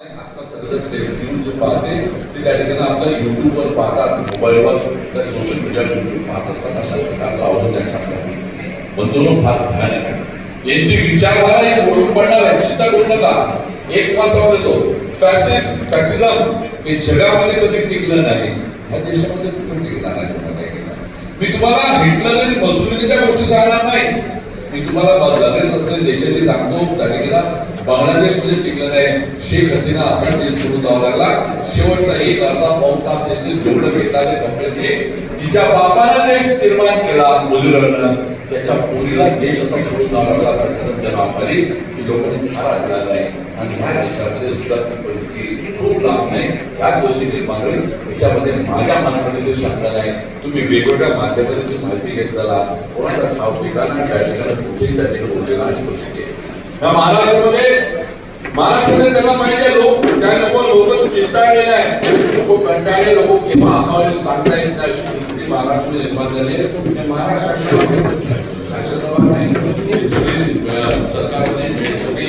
आजकाल सगळं ते न्यूज जे पाहते ते त्या ठिकाणी आपल्या युट्यूबवर पाहतात मोबाईलवर त्या सोशल मीडियावर युट्यूब पाहत असताना अशा प्रकारचा आवाज त्यांना सांगतात बंधून फार भयानक आहे. यांची विचारधारा एक ओळख पडणार आहे. चिंता करू नका एक माणसा येतो. फॅसिस फॅसिझम हे जगामध्ये कधी टिकलं नाही. ह्या देशामध्ये कुठं टिकणार नाही तुम्हाला मी तुम्हाला हिटलर आणि मसुरीच्या गोष्टी सांगणार नाही. मी तुम्हाला लगेच असलेले देशाने सांगतो. त्या ठिकाणी बांगलादेशमध्ये टिकलं नाही. शेख हसीना असा देश सोडून जावा लागला. शेवटचा एक अर्धा पाऊन तास त्यांनी जेवढं घेताले कपड्यांनी तिच्या बापाला देश निर्माण केला मुलीनं त्याच्या पोरीला देश असा सोडून जावा लागला फॅसिझमच्या नावाखाली की लोकांनी फार आढळला आहे आणि ह्या देशामध्ये सुद्धा ती परिस्थिती खूप लांब नाही ह्या गोष्टी निर्माण होईल. त्याच्यामध्ये माझ्या मनामध्ये काही शंका नाही. तुम्ही वेगवेगळ्या माध्यमातून माहिती घेत चला. कोणाचा ठाव ठिकाण त्या ठिकाणी कुठेही त्या ठिकाणी उरलेला अशी परिस्थिती आहे. या महाराष्ट्रामध्ये महाराष्ट्रामध्ये त्यांना माहिती आहे लोक काय लोक लोक चिंताळलेले आहे लोक कंटाळले लोक केव्हा आम्हाला सांगता येत नाही अशी परिस्थिती महाराष्ट्रामध्ये निर्माण झाली आहे. महाराष्ट्रात नाही सरकारने सगळी.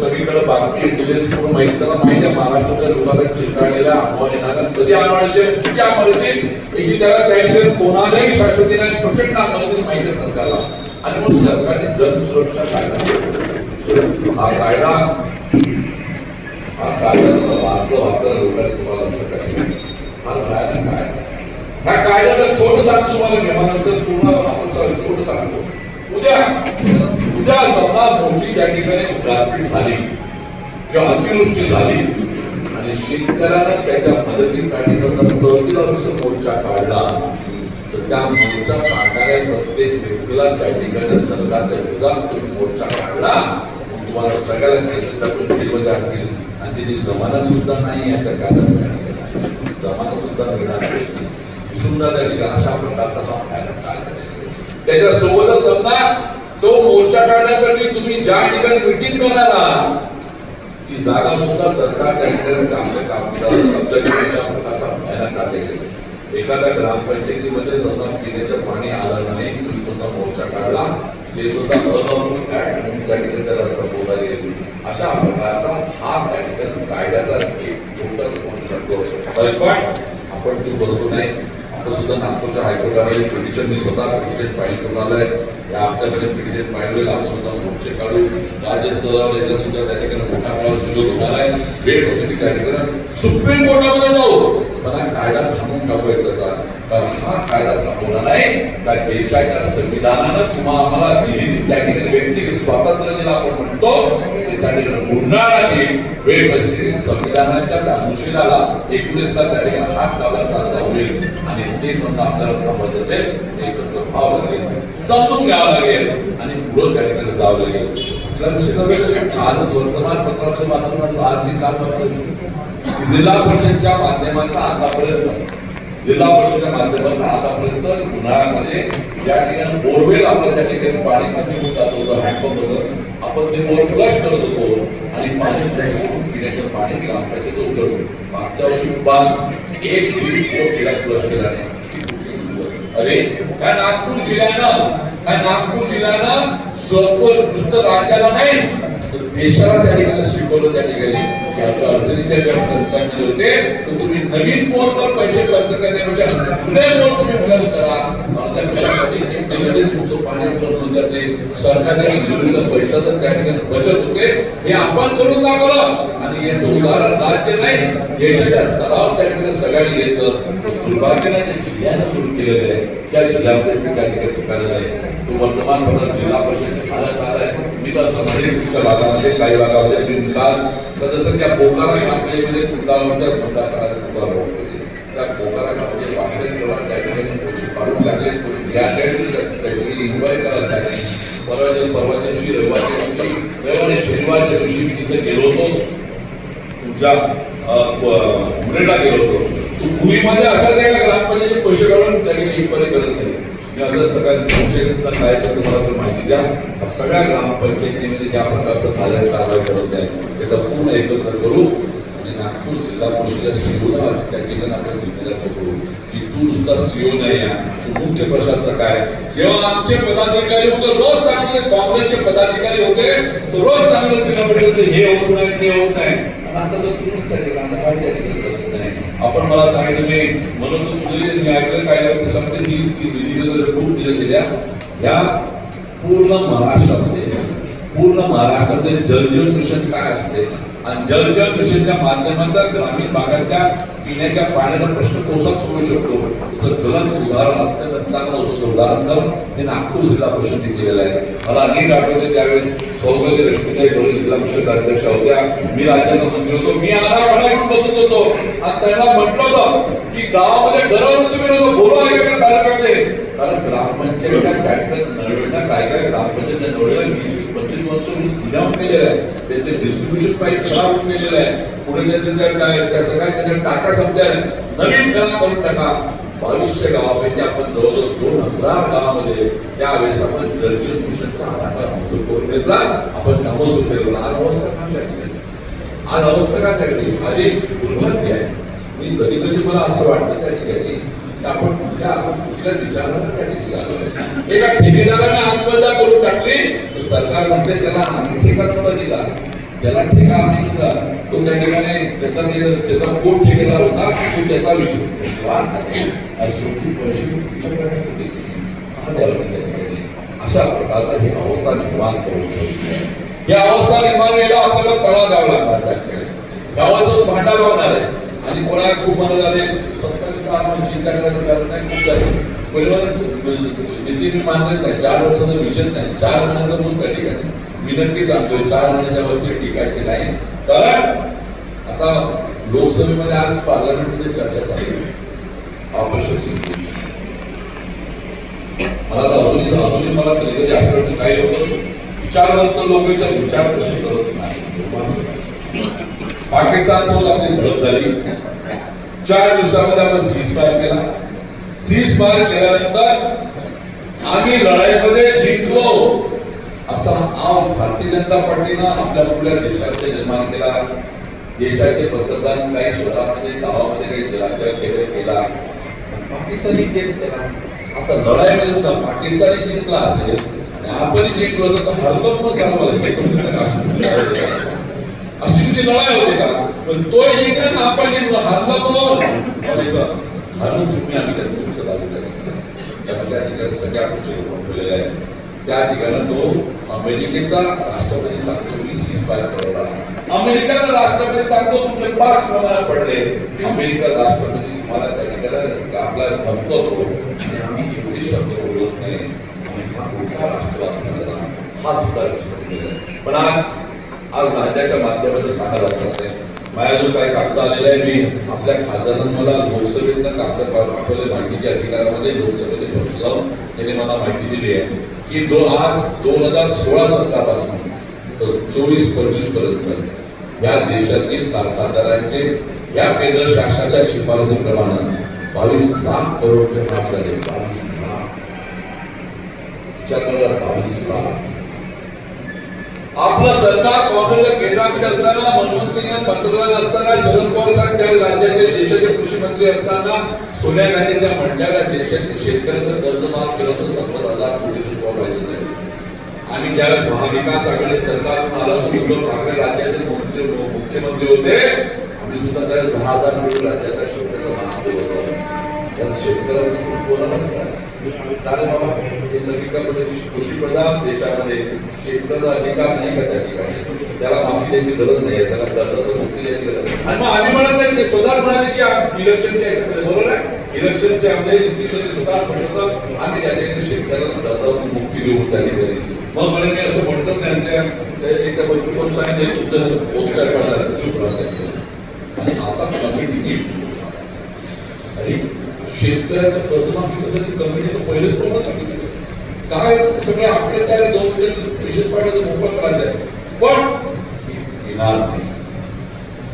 सगळीकडे बातमी इंटेलिजन्स पूर्ण माहिती त्याला माहिती आहे महाराष्ट्राच्या लोकांना चिंताळलेला अहवाल येणार कधी आव्हान येते किती आव्हान येते याची त्याला त्या कोणालाही शाश्वती प्रचंड आव्हान माहिती आहे सरकारला. आणि मग सरकारने जन सुरक्षा कायदा हा कायदा हा कायदा वाचलं वाचलं लोकांनी तुम्हाला लक्षात आलं फार भयानक कायदा ह्या कायद्याचं छोट सांगतो तुम्हाला नियमानंतर पूर्ण आपण सगळं छोट सांगतो उद्या उद्या समजा मोठी त्या ठिकाणी गारपीट झाली. किंवा अतिवृष्टी झाली. आणि शेतकऱ्यानं त्याच्या मदतीसाठी समजा तहसील ऑफिसर मोर्चा काढला. तर त्या मोर्चा काढणाऱ्या प्रत्येक व्यक्तीला त्या ठिकाणी सरकारच्या विरोधात तुम्ही मोर्चा काढला. तुम्हाला सगळ्याला केसेस टाकून जेलमध्ये म्हणजे आणतील आणि त्याची जमाना सुद्धा नाही याच्या कायदा जमाना सुद्धा मिळणार नाही. सुंदर त्या ठिकाणी अशा प्रकारचा हा कायदा आहे. त्याच्या सोबतच समजा तो मोर्चा काढण्यासाठी तुम्ही ज्या ठिकाणी मिटिंग करणार आहात ती जागा सुद्धा सरकार त्या ठिकाणी काम प्रकारचा भयानक एखाद्या ग्रामपंचायतीमध्ये समजा पिण्याचं पाणी आलं नाही तुम्ही सुद्धा मोर्चा काढला. ते सुद्धा अनलॉफुल त्या ठिकाणी त्याला संबोधता येईल अशा प्रकारचा हा त्या ठिकाणी कायद्याचा कोणता छोटा म्हणू शकतो पण आपण चूक बसलो नाही. आपण सुद्धा नागपूरच्या हायकोर्टामध्ये पिटिशन मी स्वतः पिटिशन फाईल करून आलोय. या हप्त्यामध्ये पिटिशन फाईल होईल. आपण सुद्धा मोर्चे काढू. राज्यस्तरावर याच्या सुद्धा त्या ठिकाणी मोठा प्रमाणात विरोध होणार आहे. वेळ कसे त्या ठिकाणी सुप्रीम कोर्टामध्ये जाऊ. पण हा कायदा थांबून टाकू एकदाचा. कारण हा कायदा थांबवला नाही. त्या देशाच्या संविधानानं तुम्हाला आम्हाला दिलेली त्या ठिकाणी व्यक्तिगत स्वातंत्र्य ज्याला आपण म्हणतो. ते त्या ठिकाणी मुंडणाराची वेळ कशी संविधानाच्या त्या अनुषेदाला एकोणीसला त्या ठिकाणी हात लावला साधला होईल. आणि ते समजा आपल्याला थांबवत असेल ते एकत्र व्हावं लागेल. समजून घ्यावं लागेल. आणि पुढं त्या ठिकाणी जावं लागेल. आपल्या आजच वर्तमानपत्रामध्ये वाचून आज हे काम असेल जिल्हा परिषदच्या माध्यमातून आतापर्यंत जिल्हा परिषदेच्या माध्यमातून आतापर्यंत उन्हाळ्यामध्ये ज्या ठिकाणी बोरवेल आपण त्या ठिकाणी पाणी कमी होत जात होतं हँडपंप होतं आपण ते बोर फ्लश करत होतो आणि पाणी करून पिण्याचं पाणी कापसाचे तो उघड मागच्या वर्षी बाग एक दीड बोर तिला फ्लश केला अरे काय नागपूर जिल्ह्यानं काय नागपूर जिल्ह्यानं स्वतः नुसतं राज्याला नाही. तर देशाला त्या ठिकाणी शिकवलं त्या ठिकाणी. आता अडचणीच्या ज्या टंचाईमध्ये होते तर तुम्ही नवीन पोरवर पैसे खर्च करण्यापेक्षा जुने पोर तुम्ही फ्लश करा. आणि त्यापेक्षा अधिक तुमचं पाणी उपलब्ध होऊन जाते सरकारच्या त्या ठिकाणी बचत होते. हे आपण करून दाखवलं. आणि याचं उदाहरण राज्य नाही देशाच्या स्तरावर त्या ठिकाणी सगळ्यांनी घेतलं. दुर्भाग्याने जिल्ह्यानं सुरू केलेलं आहे. त्या जिल्ह्यामध्ये त्या ठिकाणी चुकायला नाही. तो वर्तमानपत्रात जिल्हा मी भागामध्ये काही भागामध्ये बिनकास. तर जसं त्या बोकारा ग्रामपंचायतीमध्ये कुंडालांच्या मतदारसंघात कुंदावर होते. त्या बोकारा ग्रामपंचायत वाकडे किंवा त्या ठिकाणी पैसे काढून लागले या ठिकाणी त्या ठिकाणी इन्क्वायरी करायला लागली परवा दिवशी परवा दिवशी रविवारच्या दिवशी रविवारी शनिवारच्या दिवशी मी तिथे गेलो होतो तुमच्या उमरेला गेलो होतो. तू भुईमध्ये अशा जागा ग्रामपंचायत पैसे काढून त्या ठिकाणी इन्क्वायरी करत नाही मी असं सगळ्या तुमच्या काय सर तुम्हाला तर माहिती द्या. सगळ्या ग्रामपंचायतीमध्ये ज्या प्रकारचं झालं कारवाई करत आहे त्याचा पूर्ण एकत्र करू आणि नागपूर जिल्हा परिषदेच्या सीओला त्या ठिकाणी आपण जिल्ह्याला करू की तू नुसता सीओ नाही आहे तू मुख्य प्रशासक आहे. जेव्हा आमचे पदाधिकारी होते रोज सांगले काँग्रेसचे पदाधिकारी होते तर रोज सांगले जिल्हा परिषद हे होत नाही ते होत नाही. आता तर तुम्हीच त्या ठिकाणी आता काय त्या ठिकाणी करत नाही आपण मला सांगितलं मी म्हणून तर तुझे मी ऐकलं काय ते सांगते ही जी खूप दिल्या गेल्या ह्या पूर्ण महाराष्ट्रामध्ये पूर्ण महाराष्ट्रामध्ये जलजीवन मिशन काय असते? आणि जलजल मिशनच्या माध्यमातून ग्रामीण भागातल्या पिण्याच्या पाण्याचा प्रश्न कसा सोडू शकतो. त्याचं ज्वलंत उदाहरण अत्यंत चांगलं होतं उदाहरण तर ते नागपूर जिल्हा परिषदेने केलेलं आहे. मला नीट आठवते त्यावेळेस सौगंधी रश्मीताई डोळे जिल्हा परिषद अध्यक्ष होत्या. मी राज्याचा मंत्री होतो. मी आराखडा घेऊन बसत होतो. आणि त्यांना म्हटलं होतं की गावामध्ये दररोज तुम्ही लोकं बोलू आहे का तालुक्यामध्ये कारण ग्रामपंचायतच्या कॅटरन नळवेला काय काय ग्रामपंचायतच्या नळवेला वीस वीस पंचवीस केलेलं आहे त्यांचे डिस्ट्रीब्युशन पाईप खराब होऊन गेलेलं आहे. पुढे त्यांच्या त्या सगळ्या त्याच्या टाका संपल्या नवीन करा करून टाका. बावीसशे गावापैकी आपण जवळजवळ दोन हजार गावामध्ये त्यावेळेस आपण जलजीवन मिशनचा आराखडा मंजूर करून घेतला. आपण कामं सुरू केलं आज अवस्था काय झाली आज अवस्था काय झाली आज दुर्भाग्य आहे. मी कधी कधी मला असं वाटतं त्या ठिकाणी की आपण कुठल्या आपण कुठल्या विचाराला एका ठेकेदाराने आत्महत्या करून टाकली तर सरकार म्हणते त्याला आम्ही ठेका नव्हता दिला? त्याला ठेका आम्ही दिला तो त्या ठिकाणी त्याचा त्याचा कोण ठेकेदार होता? तो त्याचा विषय. अशा प्रकारचा ही अवस्था निर्माण करू शकतो या अवस्था निर्माण व्हायला आपल्याला तळा द्यावा लागणार त्या ठिकाणी. गावाचं भांडा लावणार आहे. आणि कोणा खूप मला झाले सत्तावीस आपण चिंता करायचं कारण नाही खूप झाले. पहिलं निधी मानत नाही चार वर्षाचा विषय नाही चार महिन्याचा मूल त्या ठिकाणी विनंती सांगतोय चार महिन्याच्या वरती टिकायचे नाही. कारण आता लोकसभेमध्ये आज पार्लमेंटमध्ये चर्चा चालू आहे ऑपरेशन सिंग मला तर अजूनही अजूनही मला कधी कधी असं वाटतं काही लोक विचारवंत लोक विचार विचार कसे करत नाही. पाकिस्तान सोबत आपली झडप झाली. चार दिवसामध्ये आपण सीज फायर केला. सीज फायर केल्यानंतर आम्ही लढाईमध्ये जिंकलो. असा आज भारतीय जनता पार्टीनं आपल्या पुऱ्या देशामध्ये निर्माण केला. देशाचे पंतप्रधान काही शहरामध्ये गावामध्ये काही राज्यात केले केला. पाकिस्तानी तेच केला. आता लढाईमध्ये जर पाकिस्तानी जिंकला असेल आणि आपणही जिंकलो असं तर हरकत मग सांग मला हे समजून अशी किती लढाई होते का? पण तो जिंकला ना आपण जिंकलो हारला कोण तुम्ही आम्ही त्या तुमच्या जागी त्या ठिकाणी. सगळ्या गोष्टी ठेवलेल्या आहेत. त्या ठिकाणी तो अमेरिकेचा राष्ट्रपती सांगतो की सीज फायर करवला अमेरिकाचा राष्ट्रपती सांगतो तुमचे पाच प्रमाणात पडले. अमेरिका राष्ट्रपती तुम्हाला त्या ठिकाणी आपला धमकवतो आणि आम्ही एवढे शब्द बोलत नाही. आणि हा मोठा राष्ट्रवाद झालेला हा सुद्धा पण आज आज राज्याच्या माध्यमातून सांगायला लागत आहे. माझ्या जो काही कागद आलेला आहे मी आपल्या खासदारांना मला लोकसभेतनं कागद पाठवले माहितीच्या अधिकारामध्ये लोकसभेचे प्रश्न लावून त्यांनी मला माहिती दिली आहे की दो आज दोन हजार सोळा सतरापासून तर चोवीस पंचवीसपर्यंत या देशातील कारखानदारांचे या केंद्र शासनाच्या शिफारसीप्रमाणे बावीस लाख करोड रुपये माफ झाले. बावीस लाख. चार हजार बावीस लाख. आपलं सरकार काँग्रेसच्या केंद्रामध्ये असताना मनमोहन सिंग पंतप्रधान असताना शरद पवार साहेब त्या राज्याचे देशाचे कृषी मंत्री असताना सोनिया गांधीच्या म्हणण्याला देशातील शेतकऱ्यांचं कर्ज माफ केलं होतं सत्तर हजार कोटी रुपये पाहिजे साहेब आम्ही ज्यावेळेस महाविकास आघाडी सरकारकडून आला तर उद्धव ठाकरे राज्याचे मुख्यमंत्री होते आम्ही सुद्धा त्यावेळेस दहा हजार कोटी राज्याच्या शेतकऱ्याचा माफ केलं होतं. त्याला शेतकऱ्यांना खूप बोलत नसतात कारण बाबा हे सगळीकडे कृषी प्रधान देशामध्ये शेतकऱ्याचा अधिकार नाही का त्या ठिकाणी? त्याला माफी द्यायची गरज नाही त्याला कर्जाचं मुक्ती द्यायची गरज आणि मग आम्ही म्हणत नाही ते स्वतः म्हणाले की इलेक्शनच्या याच्यामध्ये बरोबर आहे? इलेक्शनच्या आमच्या नीतीमध्ये स्वतः म्हणत आम्ही त्या ठिकाणी शेतकऱ्याला कर्जावर मुक्ती देऊ त्या ठिकाणी. मग म्हणे मी असं म्हटलं नाही त्या त्या- एक बच्चू सांगितले तुमचं पोस्ट काय पडणार आणि आता कमिटी अरे शेतकऱ्याचं कर्जमाफी कसं कमिटी पहिलेच प्रमाण काय सगळे आपले काय दोन मिनिट विशेष पाठाचं मोकळं करायचं आहे पण येणार नाही.